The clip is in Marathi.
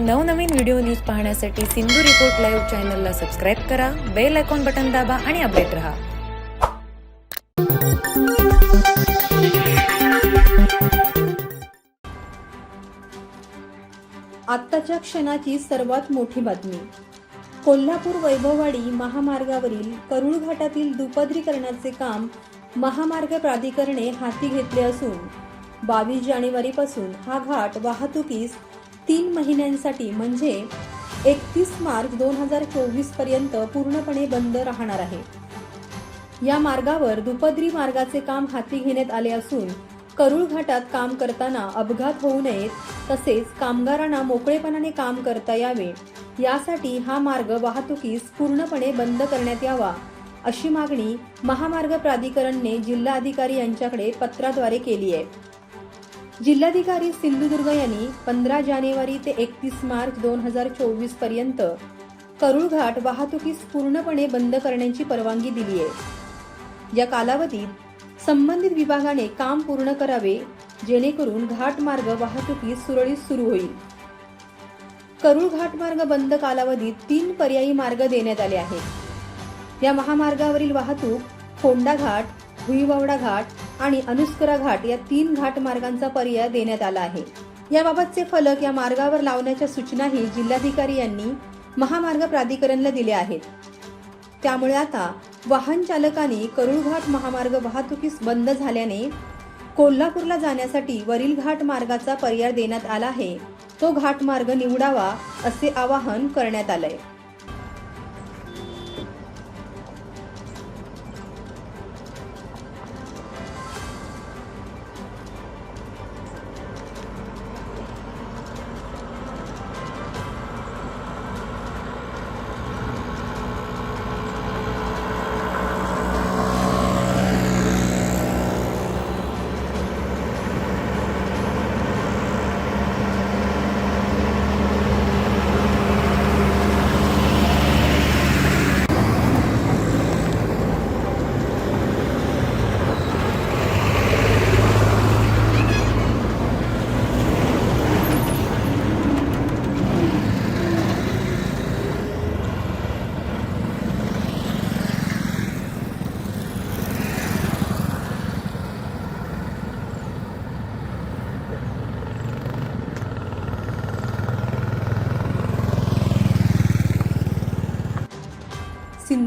नवनवीन व्हिडिओ न्यूज पाहण्यासाठी सिंधू रिपोर्ट लाईव्ह चॅनलला सबस्क्राईब करा बेल आयकॉन बटन दाबा आणि अपडेट रहा. आत्ताच्या क्षणाची सर्वात मोठी बातमी. कोल्हापूर वैभववाडी महामार्गावरील करुळ घाटातील दुपदरीकरणाचे काम महामार्ग प्राधिकरणे हाती घेतले असून बावीस जानेवारीपासून हा घाट वाहतुकीस तीन महिन्यांसाठी म्हणजे एकतीस मार्च दोन हजार चोवीसपर्यंत पूर्णपणे बंद राहणार आहे. या मार्गावर दुपदरी मार्गाचे काम हाती घेण्यात आले असून करुळ घाटात काम करताना अपघात होऊ नयेत तसेच कामगारांना मोकळेपणाने काम करता यावे यासाठी हा मार्ग वाहतुकीस पूर्णपणे बंद करण्यात यावा अशी मागणी महामार्ग प्राधिकरणने जिल्हाधिकारी यांच्याकडे पत्राद्वारे केली आहे. जिल्हाधिकारी सिंधुदुर्ग यांनी पंधरा जानेवारी ते एकतीस मार्च दोन हजार चोवीसपर्यंत करुळ घाट वाहतुकीस पूर्णपणे बंद करण्याची परवानगी दिली आहे. या कालावधीत संबंधित विभागाने काम पूर्ण करावे जेणेकरून घाट मार्ग वाहतुकीस सुरळीत सुरू होईल. करुळ घाट मार्ग बंद कालावधीत तीन पर्यायी मार्ग देण्यात आले आहेत. या महामार्गावरील वाहतूक फोंडा घाट भुईवावडा घाट आणि अनुस्करा घाट या तीन घाट मार्गांचा पर्याय देण्यात आला आहे. याबाबतचे फलक या मार्गावर लावण्याच्या सूचनाही जिल्हाधिकारी यांनी महामार्ग प्राधिकरणला दिल्या आहेत. त्यामुळे आता वाहन चालकांनी करुळघाट महामार्ग वाहतुकीस बंद झाल्याने कोल्हापूरला जाण्यासाठी वरील घाट मार्गाचा पर्याय देण्यात आला आहे. तो घाट मार्ग निवडावा असे आवाहन करण्यात आलंय.